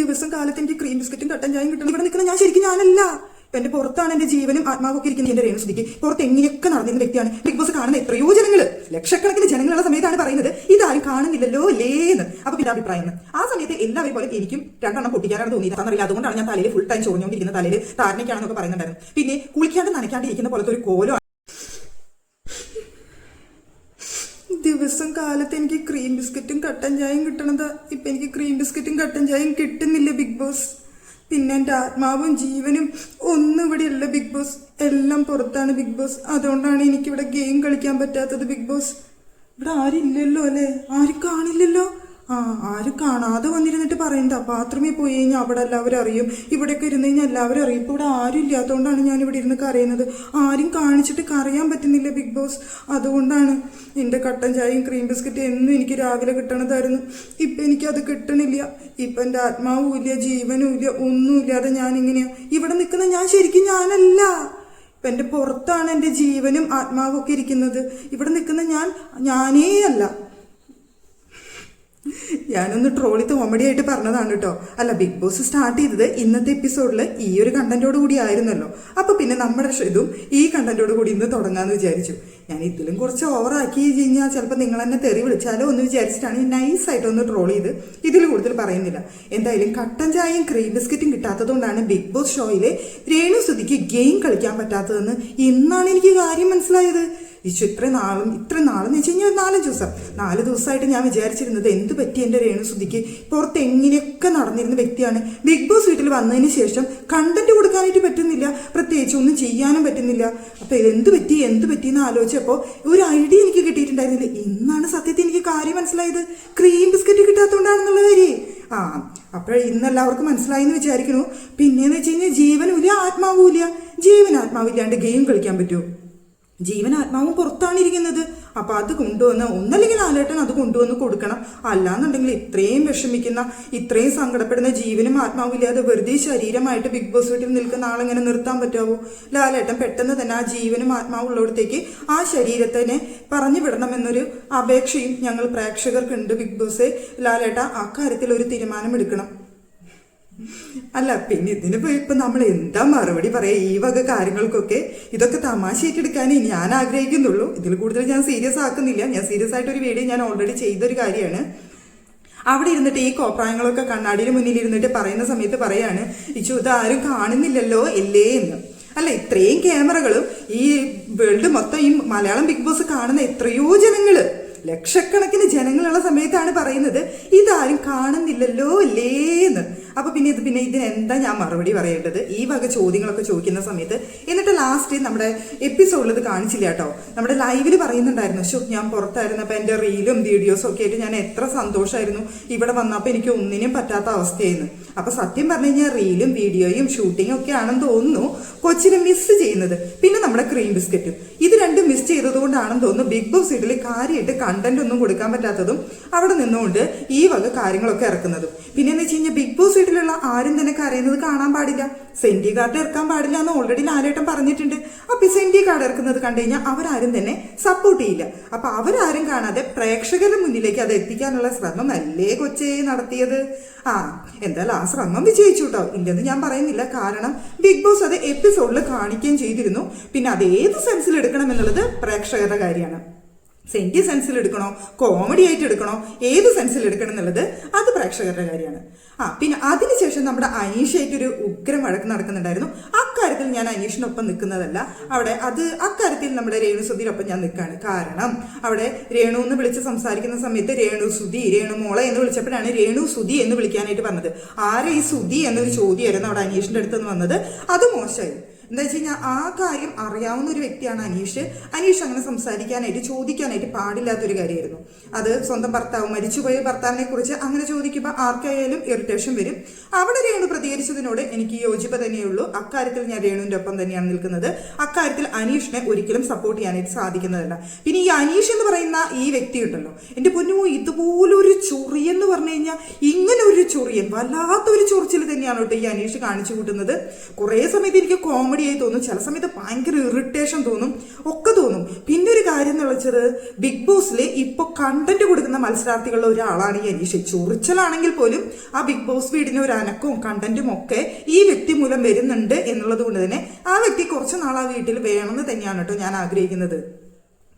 ദിവസം കാലത്ത് എനിക്ക് ക്രീം ബിസ്ക്കറ്റും കട്ടൻ ചായയും കിട്ടണം. ഇവിടെ നിൽക്കുന്ന ഞാൻ ശരിക്കും ഞാനല്ല. എന്റെ പുറത്താണ് എന്റെ ജീവനും ആത്മാവൊക്കെ ഇരിക്കുന്നത് എന്റെ രേണുസുതിക്ക് പുറത്ത് എങ്ങനെയൊക്കെ നടന്നിരുന്ന വ്യക്തിയാണ്. ബിഗ് ബോസ് കാണുന്ന എത്രയോ ജനങ്ങൾ. ലക്ഷക്കണക്കിന് ജനങ്ങളുള്ള സമയത്താണ് പറയുന്നത്. ഇതാരും കാണുന്നില്ലല്ലോ ലേന്ന് അപ്പൊ പിന്നെ അഭിപ്രായം ആ സമയത്ത് എല്ലാവരും പോലെ എനിക്കും രണ്ടെണ്ണം പൊട്ടിക്കാനാണ് തോന്നിയത്. അറിയില്ല അതുകൊണ്ടാണ് ഞാൻ തലയിൽ ഫുൾ ടൈം ചൊറിഞ്ഞുകൊണ്ടിരിക്കുന്ന തലയിൽ താരനയ്ക്കാണെന്നൊക്കെ പറയുന്നുണ്ടായിരുന്നു. പിന്നെ കുളിക്കാണ്ട് നനയ്ക്കാണ്ട് ഇരിക്കുന്ന പോലത്തെ ഒരു കോലം ദിവസം കാലത്ത് എനിക്ക് ക്രീം ബിസ്ക്കറ്റും കട്ടൻ ചായയും കിട്ടണത്. ഇപ്പം എനിക്ക് ക്രീം ബിസ്ക്കറ്റും കട്ടൻ ചായയും കിട്ടുന്നില്ല ബിഗ് ബോസ് പിന്നെ എന്റെ ആത്മാവും ജീവനും ഒന്നും ഇവിടെ ഇല്ല ബിഗ് ബോസ് എല്ലാം പുറത്താണ് ബിഗ് ബോസ് അതുകൊണ്ടാണ് എനിക്കിവിടെ ഗെയിം കളിക്കാൻ പറ്റാത്തത് ബിഗ് ബോസ് ഇവിടെ ആരും ഇല്ലല്ലോ അല്ലേ? ആരും കാണില്ലല്ലോ. ആ ആരും കാണാതെ വന്നിരുന്നിട്ട് പറയണ്ട ബാത്റൂമിൽ പോയി കഴിഞ്ഞാൽ അവിടെ എല്ലാവരും അറിയും. ഇവിടെയൊക്കെ ഇരുന്ന് കഴിഞ്ഞാൽ എല്ലാവരും അറിയും. ഇപ്പോൾ ഇവിടെ ആരും ഇല്ലാത്തതുകൊണ്ടാണ് ഞാൻ ഇവിടെ ഇരുന്ന് കരയുന്നത്. ആരും കാണിച്ചിട്ട് കരയാൻ പറ്റുന്നില്ല ബിഗ് ബോസ്. അതുകൊണ്ടാണ് എന്റെ കട്ടൻ ചായയും ക്രീം ബിസ്ക്കറ്റും എന്നും എനിക്ക് രാവിലെ കിട്ടണതായിരുന്നു. ഇപ്പം എനിക്കത് കിട്ടണില്ല. ഇപ്പം എന്റെ ആത്മാവും ഇല്ല ജീവനും ഇല്ല ഒന്നുമില്ലാതെ ഞാനിങ്ങനെയാ. ഇവിടെ നിൽക്കുന്ന ഞാൻ ശരിക്കും ഞാനല്ല. ഇപ്പം എന്റെ പുറത്താണ് എന്റെ ജീവനും ആത്മാവും ഒക്കെ ഇരിക്കുന്നത്. ഇവിടെ നിൽക്കുന്ന ഞാൻ ഞാനേ അല്ല ഞാനൊന്ന് ട്രോളി കോമഡി ആയിട്ട് പറഞ്ഞതാണ് കേട്ടോ അല്ല ബിഗ് ബോസ് സ്റ്റാർട്ട് ചെയ്തത് ഇന്നത്തെ എപ്പിസോഡിൽ ഈ ഒരു കണ്ടന്റോട് കൂടി ആയിരുന്നല്ലോ. അപ്പൊ പിന്നെ നമ്മുടെ ഇതും ഈ കണ്ടന്റോട് കൂടി ഇന്ന് തുടങ്ങാന്ന് വിചാരിച്ചു. ഞാൻ ഇതിലും കുറച്ച് ഓവറാക്കി കഴിഞ്ഞാൽ ചിലപ്പോൾ നിങ്ങൾ എന്നെ തെറി വിളിച്ചാലോ എന്ന് വിചാരിച്ചിട്ടാണ് ഞാൻ നൈസായിട്ടൊന്ന് ട്രോൾ ചെയ്ത് ഇതിൽ കൂടുതൽ പറയുന്നില്ല. എന്തായാലും കട്ടൻ ചായയും ക്രീം ബിസ്ക്കറ്റും കിട്ടാത്തതുകൊണ്ടാണ് ബിഗ് ബോസ് ഷോയിലെ രേണു സുധിക്ക് ഗെയിം കളിക്കാൻ പറ്റാത്തതെന്ന് ഇന്നാണ് എനിക്ക് കാര്യം മനസ്സിലായത്. ഈശോ ഇത്ര നാളും ഇത്ര നാളെന്ന് വെച്ച് കഴിഞ്ഞാൽ നാലഞ്ച് ദിവസം. നാല് ദിവസമായിട്ട് ഞാൻ വിചാരിച്ചിരുന്നത് എന്ത് പറ്റി എന്റെ രേണുസുദ്ധിക്ക് പുറത്ത് എങ്ങനെയൊക്കെ നടന്നിരുന്ന വ്യക്തിയാണ്? ബിഗ് ബോസ് വീട്ടിൽ വന്നതിന് ശേഷം കണ്ടന്റ് കൊടുക്കാനായിട്ട് പറ്റുന്നില്ല പ്രത്യേകിച്ച് ഒന്നും ചെയ്യാനും പറ്റുന്നില്ല. അപ്പോൾ എന്ത് പറ്റി എന്ത് പറ്റി എന്ന് ആലോചിച്ചപ്പോൾ ഒരു ഐഡിയ എനിക്ക് കിട്ടിയിട്ടുണ്ടായിരുന്നില്ല. ഇന്നാണ് സത്യത്തിൽ എനിക്ക് കാര്യം മനസ്സിലായത്. ക്രീം ബിസ്ക്കറ്റ് കിട്ടാത്തതുകൊണ്ടാണെന്നുള്ള കാര്യം. ആ അപ്പോൾ ഇന്നെല്ലാവർക്കും മനസ്സിലായി എന്ന് വിചാരിക്കുന്നു. പിന്നെന്ന് വെച്ച് കഴിഞ്ഞാൽ ജീവനുമില്ല ആത്മാവുമില്ല ജീവൻ ആത്മാവില്ലാണ്ട് ഗെയിം കളിക്കാൻ പറ്റുമോ? ജീവൻ ആത്മാവും പുറത്താണ് ഇരിക്കുന്നത് അപ്പൊ അത് കൊണ്ടുവന്ന് ഒന്നല്ലെങ്കിൽ ലാലേട്ടൻ അത് കൊണ്ടുവന്ന് കൊടുക്കണം. അല്ലാന്നുണ്ടെങ്കിൽ ഇത്രയും വിഷമിക്കുന്ന ഇത്രയും സങ്കടപ്പെടുന്ന ജീവനും ആത്മാവും ഇല്ലാതെ വെറുതെ ശരീരമായിട്ട് ബിഗ് ബോസ് വീട്ടിൽ നിൽക്കുന്ന ആളെങ്ങനെ നിർത്താൻ പറ്റാവോ? ലാലേട്ടൻ പെട്ടെന്ന് തന്നെ ആ ജീവനും ആത്മാവും ഉള്ളിടത്തേക്ക് ആ ശരീരത്തിനെ പറഞ്ഞു വിടണമെന്നൊരു അപേക്ഷയും ഞങ്ങൾ പ്രേക്ഷകർക്കുണ്ട് ബിഗ് ബോസ് ലാലേട്ട അക്കാര്യത്തിൽ ഒരു തീരുമാനം എടുക്കണം അല്ല പിന്നെ ഇതിനിപ്പോ ഇപ്പൊ നമ്മൾ എന്താ മറുപടി പറയാ? ഈ വക കാര്യങ്ങൾക്കൊക്കെ ഇതൊക്കെ തമാശയായിട്ട് എടുക്കാൻ ഞാൻ ആഗ്രഹിക്കുന്നുള്ളൂ. ഇതിൽ കൂടുതൽ ഞാൻ സീരിയസ് ആക്കുന്നില്ല. ഞാൻ സീരിയസ് ആയിട്ട് ഒരു വീഡിയോ ഞാൻ ഓൾറെഡി ചെയ്തൊരു കാര്യമാണ്. അവിടെ ഇരുന്നിട്ട് ഈ കോപ്രായങ്ങളൊക്കെ കണ്ണാടിയുടെ മുന്നിൽ ഇരുന്നിട്ട് പറയുന്ന സമയത്ത് പറയാണ് ഇച്ചു ആരും കാണുന്നില്ലല്ലോ ഇല്ലേ? എന്ന്. അല്ല ഇത്രയും ക്യാമറകളും ഈ വേൾഡ് മൊത്തം ഈ മലയാളം ബിഗ് ബോസ് കാണുന്ന എത്രയോ ജനങ്ങൾ ലക്ഷക്കണക്കിന് ജനങ്ങളുള്ള സമയത്താണ് പറയുന്നത് ഇതാരും കാണുന്നില്ലല്ലോ അല്ലേന്ന് അപ്പൊ പിന്നെ ഇത് പിന്നെ ഇതിന് എന്താ ഞാൻ മറുപടി പറയേണ്ടത്? ഈ വക ചോദ്യങ്ങളൊക്കെ ചോദിക്കുന്ന സമയത്ത് എന്നിട്ട് ലാസ്റ്റ് നമ്മുടെ എപ്പിസോഡിൽ ഇത് കാണിച്ചില്ല കേട്ടോ നമ്മുടെ ലൈവിൽ പറയുന്നുണ്ടായിരുന്നു ഷോ ഞാൻ പുറത്തായിരുന്നപ്പോ എന്റെ റീലും വീഡിയോസും ഒക്കെ ആയിട്ട് ഞാൻ എത്ര സന്തോഷമായിരുന്നു ഇവിടെ വന്നപ്പോ എനിക്ക് ഒന്നിനും പറ്റാത്ത അവസ്ഥയായിരുന്നു. അപ്പൊ സത്യം പറഞ്ഞു കഴിഞ്ഞാൽ റീലും വീഡിയോയും ഷൂട്ടിങ്ങും ഒക്കെ ആണെന്ന് തോന്നുന്നു കൊച്ചിനെ മിസ് ചെയ്യുന്നത്. പിന്നെ നമ്മുടെ ക്രീം ബിസ്ക്കറ്റും ഇത് രണ്ടും മിസ് ചെയ്തത് കൊണ്ടാണെന്ന് തോന്നുന്നു ബിഗ് ബോസ് വീട്ടിൽ കാര്യമായിട്ട് കണ്ടന്റ് ഒന്നും കൊടുക്കാൻ പറ്റാത്തതും അവിടെ നിന്നുകൊണ്ട് ഈ വക കാര്യങ്ങളൊക്കെ ഇറക്കുന്നതും. പിന്നെ എന്ന് വെച്ച് കഴിഞ്ഞാൽ ബിഗ് ബോസ് വീട്ടിലുള്ള ആരും തന്നെ കരയുന്നത് കാണാൻ പാടില്ല. സെന്റി കാർഡ് ഇറക്കാൻ പാടില്ല എന്ന് ഓൾറെഡി ലാലേട്ടൻ പറഞ്ഞിട്ടുണ്ട്. അപ്പൊ ഈ സെന്റി കാർഡ് ഇറക്കുന്നത് കണ്ടു കഴിഞ്ഞാൽ അവരാരും തന്നെ സപ്പോർട്ട് ചെയ്യില്ല. അപ്പൊ അവരാരും കാണാതെ പ്രേക്ഷകരുടെ മുന്നിലേക്ക് അത് എത്തിക്കാനുള്ള ശ്രമം അല്ലേ കൊച്ചേ നടത്തിയത്? ആ എന്തായാലും ആ ശ്രമം വിജയിച്ചു കേട്ടോ ഇല്ലെന്ന് ഞാൻ പറയുന്നില്ല. കാരണം ബിഗ് ബോസ് അത് എപ്പിസോഡിൽ കാണിക്കുകയും ചെയ്തിരുന്നു. പിന്നെ അത് ഏത് സെൻസിൽ എടുക്കണം എന്നുള്ളത് പ്രേക്ഷകരുടെ കാര്യമാണ്. സെന്റി സെൻസിൽ എടുക്കണോ? കോമഡി ആയിട്ട് എടുക്കണോ? ഏത് സെൻസിൽ എടുക്കണം എന്നുള്ളത് അത് പ്രേക്ഷകരുടെ കാര്യമാണ്. ആ പിന്നെ അതിനുശേഷം നമ്മുടെ അനീഷയായിട്ടൊരു ഉഗ്രം വഴക്ക് നടക്കുന്നുണ്ടായിരുന്നു. അക്കാര്യത്തിൽ ഞാൻ അനീഷിനൊപ്പം നിൽക്കുന്നതല്ല. അവിടെ അത് അക്കാര്യത്തിൽ നമ്മുടെ രേണു സുധീരൊപ്പം ഞാൻ നിൽക്കുകയാണ് കാരണം അവിടെ രേണു എന്ന് വിളിച്ച് സംസാരിക്കുന്ന സമയത്ത് രേണു സുധി രേണു മോളെ എന്ന് വിളിച്ചപ്പോഴാണ് രേണു സുധി എന്ന് വിളിക്കാനായിട്ട് പറഞ്ഞത്. ആരെ ഈ സുധി എന്നൊരു ചോദ്യമായിരുന്നു അവിടെ അനീഷിന്റെ അടുത്ത് നിന്ന് വന്നത്. അത് മോശമായി. എന്താ വെച്ച് കഴിഞ്ഞാൽ ആ കാര്യം അറിയാവുന്ന ഒരു വ്യക്തിയാണ് അനീഷ്. അനീഷ് അങ്ങനെ സംസാരിക്കാനായിട്ട് ചോദിക്കാനായിട്ട് പാടില്ലാത്തൊരു കാര്യമായിരുന്നു അത് സ്വന്തം ഭർത്താവ് മരിച്ചുപോയ ഭർത്താവിനെ കുറിച്ച് അങ്ങനെ ചോദിക്കുമ്പോൾ ആർക്കായാലും ഇറിറ്റേഷൻ വരും. അവിടെ രേണു പ്രതികരിച്ചതിനോട് എനിക്ക് യോജിപ്പ് തന്നെയുള്ളൂ. അക്കാര്യത്തിൽ ഞാൻ രേണുവിന്റെ ഒപ്പം തന്നെയാണ് നിൽക്കുന്നത്. അക്കാര്യത്തിൽ അനീഷിനെ ഒരിക്കലും സപ്പോർട്ട് ചെയ്യാനായിട്ട് സാധിക്കുന്നതല്ല. പിന്നെ ഈ അനീഷ് എന്ന് പറയുന്ന ഈ വ്യക്തി ഉണ്ടല്ലോ എന്റെ പൊന്നു ഇതുപോലൊരു ചൊറിയെന്ന് പറഞ്ഞു കഴിഞ്ഞാൽ ഇങ്ങനെ ഒരു ചൊറിയൻ വല്ലാത്തൊരു ചൊറിച്ചിൽ തന്നെയാണ് കേട്ടോ ഈ അനീഷ് കാണിച്ചു കൂട്ടുന്നത്. കുറേ സമയത്ത് എനിക്ക് കോമഡി ആയി തോന്നും. ചില സമയത്ത് ഭയങ്കര ഇറിറ്റേഷൻ തോന്നും. ഒക്കെ തോന്നും. പിന്നെ ഒരു കാര്യം എന്ന് വെച്ചത് ബിഗ് ബോസിൽ ഇപ്പൊ കണ്ടന്റ് കൊടുക്കുന്ന മത്സരാർത്ഥികളിൽ ഒരാളാണ് ഈ അനീഷ്. ചൊറിച്ചലാണെങ്കിൽ പോലും ആ ബിഗ് ബോസ് വീടിന് ഒരു അനക്കവും കണ്ടന്റും ഒക്കെ ഈ വ്യക്തി മൂലം വരുന്നുണ്ട് എന്നുള്ളത് കൊണ്ട് തന്നെ ആ വ്യക്തി കുറച്ച് നാൾ ആ വീട്ടിൽ വേണമെന്ന് തന്നെയാണ് കേട്ടോ ഞാൻ ആഗ്രഹിക്കുന്നത്.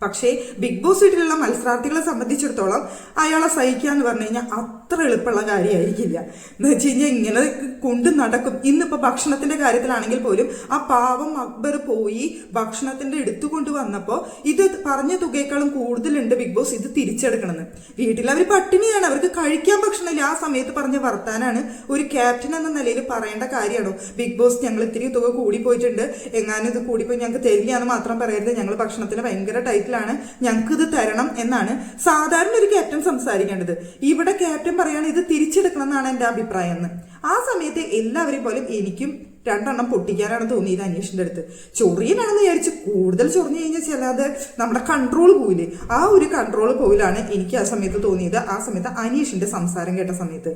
പക്ഷേ ബിഗ് ബോസ് വീട്ടിലുള്ള മത്സരാർത്ഥികളെ സംബന്ധിച്ചിടത്തോളം അയാളെ സഹിക്കുക എന്ന് പറഞ്ഞു കഴിഞ്ഞാൽ അത്ര എളുപ്പമുള്ള കാര്യമായിരിക്കില്ല. എന്ന് വെച്ച് കഴിഞ്ഞാൽ ഇങ്ങനെ കൊണ്ട് നടക്കും. ഇന്നിപ്പോൾ ഭക്ഷണത്തിന്റെ കാര്യത്തിലാണെങ്കിൽ പോലും ആ പാവം അക്ബർ പോയി ഭക്ഷണത്തിന്റെ എടുത്തുകൊണ്ട് വന്നപ്പോൾ ഇത് പറഞ്ഞ തുകയേക്കാളും കൂടുതലുണ്ട് ബിഗ് ബോസ് ഇത് തിരിച്ചെടുക്കണമെന്ന്. വീട്ടിൽ അവർ പട്ടിണിയാണ്. അവർക്ക് കഴിക്കാൻ ഭക്ഷണമില്ല. ആ സമയത്ത് പറഞ്ഞ വർത്താനാണ് ഒരു ക്യാപ്റ്റൻ എന്ന നിലയിൽ പറയേണ്ട കാര്യമാണോ? ബിഗ് ബോസ് ഞങ്ങൾ ഇത്തിരി തുക കൂടി പോയിട്ടുണ്ട്. എങ്ങാനും ഇത് കൂടിപ്പോയി ഞങ്ങൾക്ക് തരികയാണെന്ന് മാത്രം പറയരുത്. ഞങ്ങൾ ഭക്ഷണത്തിന് ഭയങ്കര ടൈറ്റിലാണ് ഞങ്ങൾക്ക് ഇത് തരണം എന്നാണ് സാധാരണ ഒരു ക്യാപ്റ്റൻ സംസാരിക്കേണ്ടത്. ഇവിടെ ക്യാപ്റ്റൻ പറയാണ് ഇത് തിരിച്ചെടുക്കണം എന്നാണ് എന്റെ അഭിപ്രായം എന്ന്. ആ സമയത്ത് എല്ലാവരെയും പോലും എനിക്കും രണ്ടെണ്ണം പൊട്ടിക്കാനാണ് തോന്നിയത് അന്വേഷണന്റെ അടുത്ത്. ചൊറിയനാണെന്ന് വിചാരിച്ച് കൂടുതൽ ചൊറിഞ്ഞു കഴിഞ്ഞാൽ ചിലത് നമ്മുടെ കൺട്രോൾ പോയില്ലേ ആ ഒരു കൺട്രോൾ പോയിലാണ് എനിക്ക് ആ സമയത്ത് തോന്നിയത്. ആ സമയത്ത് അനീഷിന്റെ സംസാരം കേട്ട സമയത്ത്.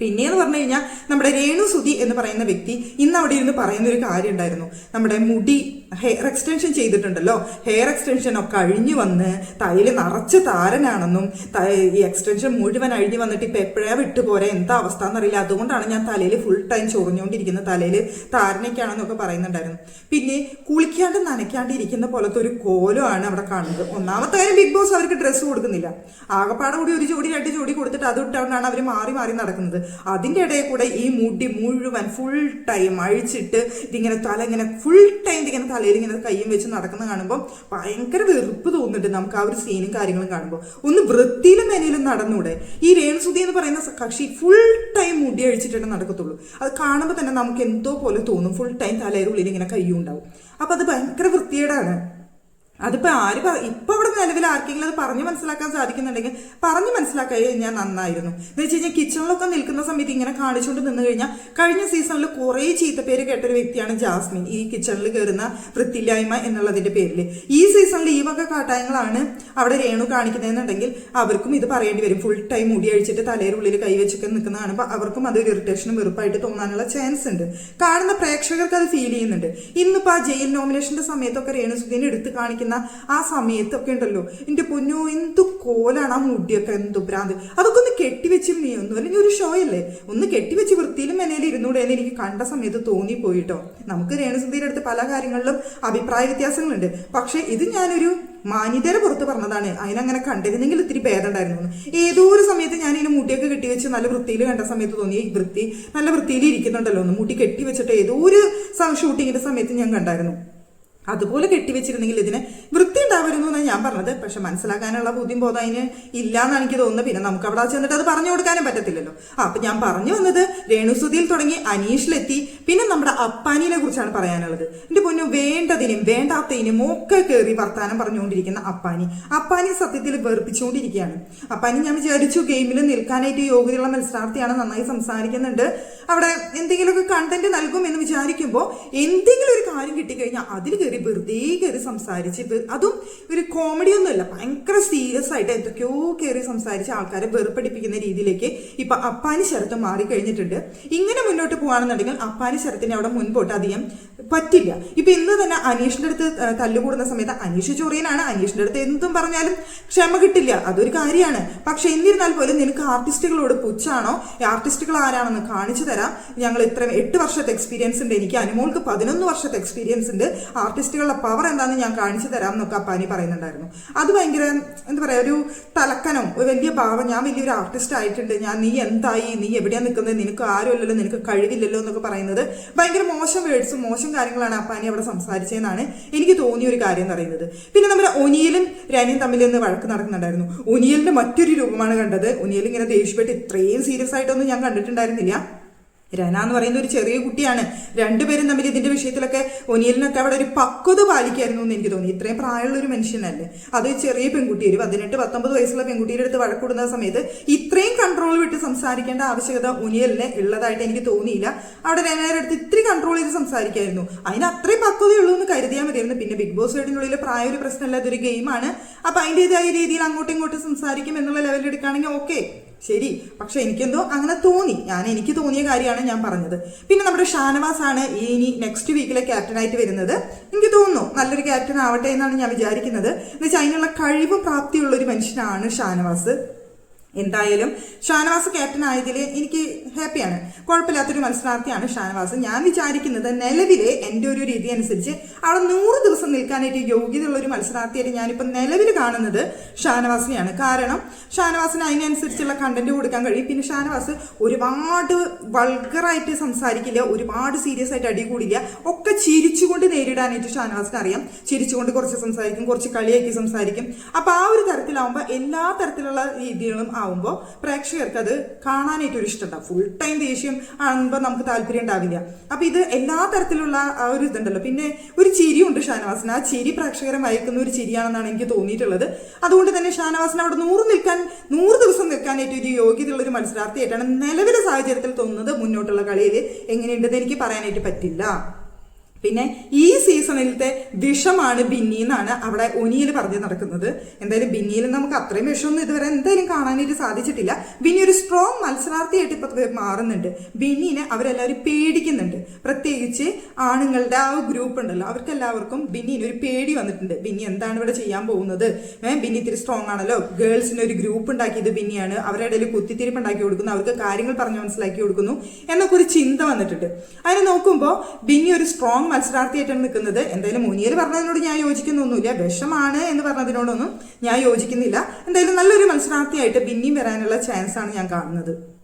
പിന്നെയെന്ന് പറഞ്ഞു കഴിഞ്ഞാൽ നമ്മുടെ രേണു സുധി എന്ന് പറയുന്ന വ്യക്തി ഇന്ന് അവിടെ ഇരുന്ന് പറയുന്ന ഒരു കാര്യം ഉണ്ടായിരുന്നു നമ്മുടെ മുടി ഹെയർ എക്സ്റ്റൻഷൻ ചെയ്തിട്ടുണ്ടല്ലോ. ഹെയർ എക്സ്റ്റൻഷൻ ഒക്കെ അഴിഞ്ഞു വന്ന് തലയിൽ നിറച്ച് താരനാണെന്നും ഈ എക്സ്റ്റൻഷൻ മുഴുവൻ അഴിഞ്ഞു വന്നിട്ട് ഇപ്പം എപ്പോഴാ വിട്ടുപോരെ എന്താ അവസ്ഥ എന്നറിയില്ല അതുകൊണ്ടാണ് ഞാൻ തലയിൽ ഫുൾ ടൈം ചൊറിഞ്ഞുകൊണ്ടിരിക്കുന്നത് തലയിൽ താരനൊക്കെയാണെന്നൊക്കെ പറയുന്നുണ്ടായിരുന്നു. പിന്നെ കുളിക്കാണ്ട് നനയ്ക്കാണ്ട് ഇരിക്കുന്ന പോലത്തെ ഒരു കോലമാണ് അവിടെ കാണുന്നത്. ഒന്നാമത്തെ കാര്യം ബിഗ് ബോസ് അവർക്ക് ഡ്രസ്സ് കൊടുക്കുന്നില്ല. ആകപ്പാടെ കൂടി ഒരു ജോഡി രണ്ട് ജോഡി കൊടുത്തിട്ട് അത് അവർ മാറി മാറി നടക്കുന്നത്. അതിന്റെ ഇടയിൽ കൂടെ ഈ മുടി മുഴുവൻ ഫുൾ ടൈം അഴിച്ചിട്ട് ഇതിങ്ങനെ തല ഇങ്ങനെ ഫുൾ ടൈം ഇതിങ്ങനെ തലയിൽ ഇങ്ങനെ കയ്യും വെച്ച് നടക്കുന്ന കാണുമ്പോൾ ഭയങ്കര വെറുപ്പ് തോന്നുന്നുണ്ട് നമുക്ക് ആ ഒരു സീനും കാര്യങ്ങളും കാണുമ്പോൾ ഒന്ന് വൃത്തിയിലും നിലയിലും നടന്നൂടെ. ഈ രേണുസുതി എന്ന് പറയുന്ന കക്ഷി ഫുൾ ടൈം മുടി അഴിച്ചിട്ടേ നടക്കത്തുള്ളൂ. അത് കാണുമ്പോൾ തന്നെ നമുക്ക് എന്തോ പോലെ തോന്നും. ഫുൾ ടൈം തലയുടെ ഉള്ളിൽ ഇങ്ങനെ കയ്യും ഉണ്ടാവും അപ്പൊ അത് ഭയങ്കര വൃത്തികേടാണ്. അതിപ്പോ ആര് ഇപ്പൊ ഇവിടെ നിലവിൽ ആർക്കെങ്കിലും അത് പറഞ്ഞു മനസ്സിലാക്കാൻ സാധിക്കുന്നുണ്ടെങ്കിൽ പറഞ്ഞു മനസ്സിലാക്കി കഴിഞ്ഞാൽ നന്നായിരുന്നു. എന്ന് വെച്ച് കഴിഞ്ഞാൽ കിച്ചണിലൊക്കെ നിൽക്കുന്ന സമയത്ത് ഇങ്ങനെ കാണിച്ചുകൊണ്ട് നിന്ന് കഴിഞ്ഞാൽ കഴിഞ്ഞ സീസണിൽ കുറേ ചീത്തപ്പേര് കേട്ടൊരു വ്യക്തിയാണ് ജാസ്മിൻ. ഈ കിച്ചണിൽ കയറുന്ന വൃത്തിയില്ലായ്മ എന്നുള്ളതിന്റെ പേരിൽ ഈ സീസണിൽ ഈ വക കാട്ടായങ്ങളാണ് അവിടെ രേണു കാണിക്കുന്നതെന്നുണ്ടെങ്കിൽ അവർക്കും ഇത് പറയേണ്ടി വരും. ഫുൾ ടൈം മുടി അഴിച്ചിട്ട് തലയുടെ ഉള്ളിൽ കൈവച്ചൊക്കെ നിൽക്കുന്ന കാണുമ്പോൾ അവർക്കും അതൊരു ഇറിറ്റേഷനും വെറുപ്പായിട്ട് തോന്നാനുള്ള ചാൻസ് ഉണ്ട്. കാണുന്ന പ്രേക്ഷകർക്ക് അത് ഫീൽ ചെയ്യുന്നുണ്ട്. ഇന്നിപ്പോ ആ ജയിൽ നോമിനേഷന്റെ സമയത്തൊക്കെ രേണു സുധീനെ എടുത്ത് കാണിക്കുന്ന ആ സമയത്തൊക്കെ ഉണ്ടല്ലോ. എന്റെ പൊന്നു എന്തു കോലാണ് ആ മുടിയൊക്കെ എന്തു ഭ്രാന്ത്. അതൊക്കെ ഒന്ന് കെട്ടിവെച്ചിരുന്നേ ഒന്നും അല്ലെങ്കിൽ ഒരു ഷോ അല്ലേ? ഒന്ന് കെട്ടിവെച്ച് വൃത്തിയിലും മെനയിലും ഇരുന്നൂടെ എന്ന് എനിക്ക് കണ്ട സമയത്ത് തോന്നിപ്പോയിട്ടോ. നമുക്ക് രേണുസുദ്ദീന്റെ അടുത്ത് പല കാര്യങ്ങളിലും അഭിപ്രായ വ്യത്യാസങ്ങളുണ്ട്. പക്ഷെ ഇത് ഞാനൊരു മാന്യതയുടെ പുറത്ത് പറഞ്ഞതാണ്. അതിനങ്ങനെ കണ്ടിരുന്നെങ്കിൽ ഇത്തിരി ഭേദമുണ്ടായിരുന്നു. ഏതോ ഒരു സമയത്ത് ഞാൻ ഇതിന് മുടിയൊക്കെ കെട്ടിവെച്ച് നല്ല വൃത്തിയിൽ കണ്ട സമയത്ത് തോന്നി. ഈ വൃത്തി നല്ല വൃത്തിയിൽ ഇരിക്കുന്നുണ്ടല്ലോ ഒന്ന് മുടി കെട്ടിവെച്ചിട്ട് ഏതോ ഒരു ഷൂട്ടിങ്ങിന്റെ സമയത്ത് ഞാൻ കണ്ടായിരുന്നു. അതുപോലെ കെട്ടിവെച്ചിരുന്നെങ്കിൽ ഇതിന് വൃത്തി ഉണ്ടാവരുന്നു എന്നാണ് ഞാൻ പറഞ്ഞത്. പക്ഷെ മനസ്സിലാക്കാനുള്ള ബുദ്ധിയും ബോധം അതിന് ഇല്ല എന്നാണ് എനിക്ക് തോന്നുന്നത്. പിന്നെ നമുക്ക് അവിടെ ചെന്നിട്ട് അത് പറഞ്ഞു കൊടുക്കാനും പറ്റത്തില്ലല്ലോ. അപ്പൊ ഞാൻ പറഞ്ഞു വന്നത് രേണുസുതിയിൽ തുടങ്ങി അനീഷിലെത്തി. പിന്നെ നമ്മുടെ അപ്പാനിനെ കുറിച്ചാണ് പറയാനുള്ളത്. എന്റെ പൊന്നു വേണ്ടതിനും വേണ്ടാത്തതിനും ഒക്കെ കയറി വർത്താനം പറഞ്ഞുകൊണ്ടിരിക്കുന്ന അപ്പാനി. അപ്പാനി സത്യത്തിൽ വെറുപ്പിച്ചുകൊണ്ടിരിക്കുകയാണ്. അപ്പാനി ഞാൻ വിചാരിച്ചു ഗെയിമിൽ നിൽക്കാനായിട്ട് യോഗ്യതയുള്ള മത്സരാർത്ഥിയാണ് നന്നായി സംസാരിക്കുന്നുണ്ട്. അവിടെ എന്തെങ്കിലുമൊക്കെ കണ്ടന്റ് നൽകും എന്ന് വിചാരിക്കുമ്പോൾ എന്തെങ്കിലും ഒരു കാര്യം കിട്ടിക്കഴിഞ്ഞാൽ അതിൽ കയറി വെറുതെ കയറി സംസാരിച്ച് അതും ഒരു കോമഡി ഒന്നുമല്ല. ഭയങ്കര സീരിയസ് ആയിട്ട് എന്തൊക്കെയോ കയറി സംസാരിച്ച് ആൾക്കാരെ വെറുപ്പടിപ്പിക്കുന്ന രീതിയിലേക്ക് ഇപ്പൊ അപ്പാനി ശരത്ത് മാറിക്കഴിഞ്ഞിട്ടുണ്ട്. ഇങ്ങനെ മുന്നോട്ട് പോകുകയാണെന്നുണ്ടെങ്കിൽ അപ്പാനി ശരത്തിന് അവിടെ മുൻപോട്ട് അധികം പറ്റില്ല. ഇപ്പൊ ഇന്ന് തന്നെ അനീഷിന്റെ അടുത്ത് തല്ലുകൂടുന്ന സമയത്ത് അനീഷ് ചൊറിയനാണ്. അനീഷിന്റെ അടുത്ത് എന്തും പറഞ്ഞാലും ക്ഷമ കിട്ടില്ല. അതൊരു കാര്യമാണ്. പക്ഷെ എന്നിരുന്നാൽ പോലും നിനക്ക് ആർട്ടിസ്റ്റുകളോട് പുച്ഛാണോ? ആർട്ടിസ്റ്റുകൾ ആരാണെന്ന് കാണിച്ചു തരാം ഞങ്ങൾ ഇത്ര എട്ട് വർഷത്തെ എക്സ്പീരിയൻസ് ഉണ്ട്. എനിക്ക് അനുമോൾക്ക് പതിനൊന്ന് വർഷത്തെ എക്സ്പീരിയൻസ് ഉണ്ട്. ആർട്ടിസ്റ്റുകളുടെ പവർ എന്താണെന്ന് ഞാൻ കാണിച്ചു തരാം എന്നൊക്കെ അപ്പാനി പറയുന്നുണ്ടായിരുന്നു. അത് ഭയങ്കര എന്താ പറയുക ഒരു തലക്കനം ഒരു വലിയ ഭാവം. ഞാൻ വലിയൊരു ആർട്ടിസ്റ്റ് ആയിട്ടുണ്ട്. ഞാൻ നീ എന്തായി? നീ എവിടെയാണ് നിൽക്കുന്നത് നിനക്ക് ആരുമല്ലല്ലോ. നിനക്ക് കഴിവില്ലല്ലോ എന്നൊക്കെ പറയുന്നത് ഭയങ്കര മോശം വേർഡ്സും മോശം കാര്യങ്ങളാണ് അപ്പാനി അവിടെ സംസാരിച്ചതെന്നാണ് എനിക്ക് തോന്നിയ ഒരു കാര്യം എന്ന് പറയുന്നത്. പിന്നെ നമ്മുടെ ഒനിയലും രനിയും തമ്മിൽ നിന്ന് വഴക്ക് നടക്കുന്നുണ്ടായിരുന്നു. ഒനിയലിന്റെ മറ്റൊരു രൂപമാണ് കണ്ടത്. ഒനിയൽ ഇങ്ങനെ ദേഷ്യപ്പെട്ട് ഇത്രയും സീരിയസ് ആയിട്ടൊന്നും ഞാൻ കണ്ടിട്ടുണ്ടായിരുന്നില്ല. രന എന്ന് പറയുന്ന ഒരു ചെറിയ കുട്ടിയാണ്. രണ്ടുപേരും തമ്മിൽ ഇതിന്റെ വിഷയത്തിലൊക്കെ ഒനിയലിനൊക്കെ അവിടെ ഒരു പക്വത പാലിക്കായിരുന്നു എന്ന് എനിക്ക് തോന്നി. ഇത്രയും പ്രായമുള്ള ഒരു മനുഷ്യനല്ലേ? അത് ചെറിയ പെൺകുട്ടി ഒരു പതിനെട്ട് പത്തൊമ്പത് വയസ്സുള്ള പെൺകുട്ടിയുടെ അടുത്ത് വഴക്കൂടുന്ന സമയത്ത് ഇത്രയും കൺട്രോൾ വിട്ട് സംസാരിക്കേണ്ട ആവശ്യകത ഒനിയലിന് ഉള്ളതായിട്ട് എനിക്ക് തോന്നിയില്ല. അവിടെ രനയുടെ അടുത്ത് ഇത്തിരി കൺട്രോൾ ചെയ്ത് സംസാരിക്കായിരുന്നു. അതിന് അത്രയും പക്വതയുള്ളൂ എന്ന് കരുതിയാൽ മതിയായിരുന്നു. പിന്നെ ബിഗ് ബോസ് വീടിനുള്ളിൽ പ്രായ ഒരു പ്രശ്നമല്ല അതൊരു ഗെയിമാണ് അപ്പൊ അതിന്റെതായ രീതിയിൽ അങ്ങോട്ടും ഇങ്ങോട്ടും സംസാരിക്കും എന്നുള്ള ലെവലിൽ എടുക്കുകയാണെങ്കിൽ ഓക്കെ ശരി. പക്ഷെ എനിക്കെന്തോ അങ്ങനെ തോന്നി. ഞാൻ എനിക്ക് തോന്നിയ കാര്യമാണ് ഞാൻ പറഞ്ഞത്. പിന്നെ നമ്മുടെ ഷാനവാസ് ആണ് ഇനി നെക്സ്റ്റ് വീക്കിലെ ക്യാപ്റ്റനായിട്ട് വരുന്നത്. എനിക്ക് തോന്നുന്നു നല്ലൊരു ക്യാപ്റ്റൻ ആവട്ടെ എന്നാണ് ഞാൻ വിചാരിക്കുന്നത്. എന്ന് വെച്ചാൽ അതിനുള്ള കഴിവ് പ്രാപ്തിയുള്ള ഒരു മനുഷ്യനാണ് ഷാനവാസ്. എന്തായാലും ഷാനവാസ് ക്യാപ്റ്റൻ ആയതിൽ എനിക്ക് ഹാപ്പിയാണ് കുഴപ്പമില്ലാത്തൊരു മത്സരാർത്ഥിയാണ് ഷാനവാസ്. ഞാൻ വിചാരിക്കുന്നത് നിലവിലെ എന്റെ ഒരു രീതി അനുസരിച്ച് അവിടെ നൂറ് ദിവസം നിൽക്കാനായിട്ട് യോഗ്യതയുള്ള ഒരു മത്സരാർത്ഥിയായിട്ട് ഞാനിപ്പോൾ നിലവിൽ കാണുന്നത് ഷാനവാസിനെയാണ്. കാരണം ഷാനവാസിന് അതിനനുസരിച്ചുള്ള കണ്ടന്റ് കൊടുക്കാൻ കഴിയും. പിന്നെ ഷാനവാസ് ഒരുപാട് വൾഗറായിട്ട് സംസാരിക്കില്ല ഒരുപാട് സീരിയസ് ആയിട്ട് അടി കൂടില്ല ഒക്കെ ചിരിച്ചുകൊണ്ട് നേരിടാനായിട്ട് ഷാനവാസിന് അറിയാം. ചിരിച്ചുകൊണ്ട് കുറച്ച് സംസാരിക്കും കുറച്ച് കളിയാക്കി സംസാരിക്കും. അപ്പോൾ ആ ഒരു തരത്തിലാവുമ്പോൾ എല്ലാ തരത്തിലുള്ള രീതികളും ആവുമ്പോൾ പ്രേക്ഷകർക്ക് അത് കാണാനായിട്ട് ഒരു ഇഷ്ടമുണ്ടാവും ഫുൾ ടൈം ദേഷ്യം ആകുമ്പോൾ നമുക്ക് താല്പര്യം ഉണ്ടാവില്ല. അപ്പൊ ഇത് എല്ലാ തരത്തിലുള്ള ആ ഒരു ഇതുണ്ടല്ലോ. പിന്നെ ഒരു ചിരിയുണ്ട് ഷാനവാസിന്. ആ ചിരി പ്രേക്ഷകരെ മയക്കുന്ന ഒരു ചിരിയാണെന്നാണ് എനിക്ക് തോന്നിയിട്ടുള്ളത്. അതുകൊണ്ട് തന്നെ ഷാനവാസിന് അവിടെ നൂറ് നിൽക്കാൻ നൂറ് ദിവസം നിൽക്കാനായിട്ട് ഒരു യോഗ്യതയുള്ള ഒരു മത്സരാർത്ഥിയായിട്ടാണ് നിലവിലെ സാഹചര്യത്തിൽ തോന്നുന്നത് മുന്നോട്ടുള്ള കളിയിൽ എങ്ങനെയുണ്ടെന്ന് എനിക്ക് പറയാനായിട്ട് പറ്റില്ല. പിന്നെ ഈ സീസണിലത്തെ വിഷമാണ് ബിന്നി എന്നാണ് അവിടെ ഒനിയിൽ പറഞ്ഞു നടക്കുന്നത്. എന്തായാലും ബിന്നിയിൽ നമുക്ക് അത്രയും വിഷമൊന്നും ഇതുവരെ എന്തായാലും കാണാനായിട്ട് സാധിച്ചിട്ടില്ല. ബിന്നി ഒരു സ്ട്രോങ് മത്സരാർത്ഥിയായിട്ട് ഇപ്പൊ മാറുന്നുണ്ട്. ബിന്നിനെ അവരെല്ലാവരും പേടിക്കുന്നുണ്ട്. പ്രത്യേകിച്ച് ആണുങ്ങളുടെ ആ ഗ്രൂപ്പ് ഉണ്ടല്ലോ അവർക്ക് എല്ലാവർക്കും ബിന്നിന് ഒരു പേടി വന്നിട്ടുണ്ട്. ബിന്നി എന്താണ് ഇവിടെ ചെയ്യാൻ പോകുന്നത്? ബിന്നി ഇത്തിരി സ്ട്രോങ് ആണല്ലോ. ഗേൾസിന് ഒരു ഗ്രൂപ്പ് ഉണ്ടാക്കിയത് ബിന്നിയാണ്. അവരുടെ ഇടയിൽ കുത്തിത്തിരിപ്പ് ഉണ്ടാക്കി കൊടുക്കുന്നു. അവർക്ക് കാര്യങ്ങൾ പറഞ്ഞു മനസ്സിലാക്കി കൊടുക്കുന്നു. എന്നൊക്കെ ഒരു ചിന്ത വന്നിട്ടുണ്ട്. അതിനെ നോക്കുമ്പോൾ ബിന്നി ഒരു സ്ട്രോങ് മത്സരാർത്ഥിയായിട്ടാണ് നിൽക്കുന്നത്. എന്തായാലും മുനിയൽ പറഞ്ഞതിനോട് ഞാൻ യോജിക്കുന്നൊന്നുമില്ല. വിഷമാണ് എന്ന് പറഞ്ഞതിനോടൊന്നും ഞാൻ യോജിക്കുന്നില്ല. എന്തായാലും നല്ലൊരു മത്സരാർത്ഥിയായിട്ട് പിന്നെയും വരാനുള്ള ചാൻസാണ് ഞാൻ കാണുന്നത്.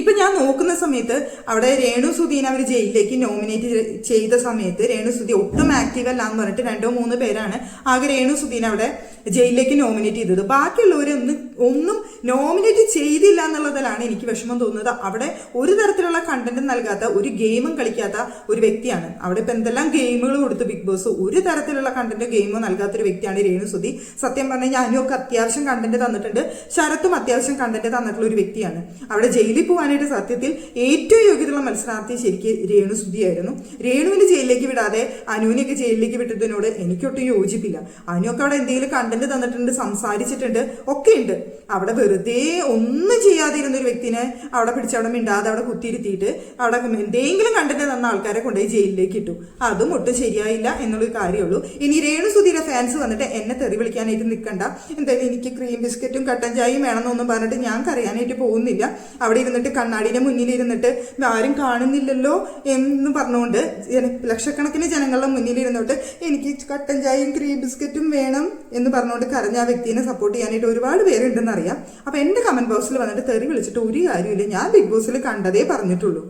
ഇപ്പൊ ഞാൻ നോക്കുന്ന സമയത്ത് അവിടെ രേണു സുധീനെ അവർ ജയിലിലേക്ക് നോമിനേറ്റ് ചെയ്ത സമയത്ത് രേണു സുധി ഒട്ടും ആക്റ്റീവ് അല്ല എന്ന് പറഞ്ഞിട്ട് രണ്ടോ മൂന്ന് പേരാണ് ആകെ രേണു സുധീനെ അവിടെ ജയിലിലേക്ക് നോമിനേറ്റ് ചെയ്തത്. ബാക്കിയുള്ളവരൊന്നും ഒന്നും നോമിനേറ്റ് ചെയ്തില്ല എന്നുള്ളതിലാണ് എനിക്ക് വിഷമം തോന്നുന്നത്. അവിടെ ഒരു തരത്തിലുള്ള കണ്ടന്റ് നൽകാത്ത ഒരു ഗെയിമും കളിക്കാത്ത ഒരു വ്യക്തിയാണ്. അവിടെ ഇപ്പൊ എന്തെല്ലാം ഗെയിമുകൾ കൊടുത്തു ബിഗ് ബോസ് ഒരു തരത്തിലുള്ള കണ്ടന്റ് ഗെയിമോ നൽകാത്ത ഒരു വ്യക്തിയാണ് രേണു സുധി. സത്യം പറഞ്ഞാൽ ഞാനും ഒക്കെ അത്യാവശ്യം കണ്ടന്റ് തന്നിട്ടുണ്ട്. ശരത്തും അത്യാവശ്യം കണ്ടന്റ് തന്നിട്ടുള്ള ഒരു വ്യക്തിയാണ്. അവിടെ ജയിലിൽ പോകാനായിട്ട് സത്യത്തിൽ ഏറ്റവും യോഗ്യതയുള്ള മത്സരാർത്ഥി ശരിക്ക് രേണു സുധിയായിരുന്നു. രേണുവിന് ജയിലിലേക്ക് വിടാതെ അനുവിനെയൊക്കെ ജയിലിലേക്ക് വിട്ടതിനോട് എനിക്കൊട്ടും യോജിപ്പില്ല. അനുവൊക്കെ അവിടെ എന്തെങ്കിലും കണ്ടന്റ് തന്നിട്ടുണ്ട് സംസാരിച്ചിട്ടുണ്ട് ഒക്കെ ഉണ്ട്. അവിടെ വെറുതെ ഒന്നും ചെയ്യാതിരുന്ന ഒരു വ്യക്തിനെ അവിടെ പിടിച്ച് അവിടെ മിണ്ടാതെ അവിടെ കുത്തിയിരുത്തിയിട്ട് അവിടെ എന്തെങ്കിലും കണ്ടന്റ് തന്ന ആൾക്കാരെ കൊണ്ടുപോയി ജയിലിലേക്ക് ഇട്ടു. അതും ഒട്ടും ശരിയായില്ല എന്നുള്ളൊരു കാര്യമുള്ളൂ. ഇനി രേണു സുധീരെ ഫാൻസ് വന്നിട്ട് എന്നെ തെറി വിളിക്കാനായിട്ട് നിൽക്കണ്ട എന്തായാലും എനിക്ക് ക്രീം ബിസ്ക്കറ്റും കട്ടൻ ചായയും വേണമെന്നൊന്നും പറഞ്ഞിട്ട് ഞാൻ കറിയാനായിട്ട് പോകുന്നില്ല. അവിടെ ഇരുന്നിട്ട് കണ്ണാടിയുടെ മുന്നിൽ ഇരുന്നിട്ട് ആരും കാണുന്നില്ലല്ലോ എന്ന് പറഞ്ഞുകൊണ്ട് ലക്ഷക്കണക്കിന് ജനങ്ങളുടെ മുന്നിൽ ഇരുന്നോട്ട് എനിക്ക് കട്ടൻ ചായയും ക്രീം ബിസ്ക്കറ്റും വേണം എന്ന് പറഞ്ഞുകൊണ്ട് കരഞ്ഞ ആ വ്യക്തിനെ സപ്പോർട്ട് ചെയ്യാനായിട്ട് ഒരുപാട് പേരുണ്ടെന്ന് അറിയാം അപ്പൊ എന്റെ കമന്റ് ബോക്സിൽ വന്നിട്ട് തെറി വിളിച്ചിട്ട് ഒരു കാര്യമില്ല ഞാൻ ബിഗ് ബോസിൽ കണ്ടതേ പറഞ്ഞിട്ടുള്ളൂ.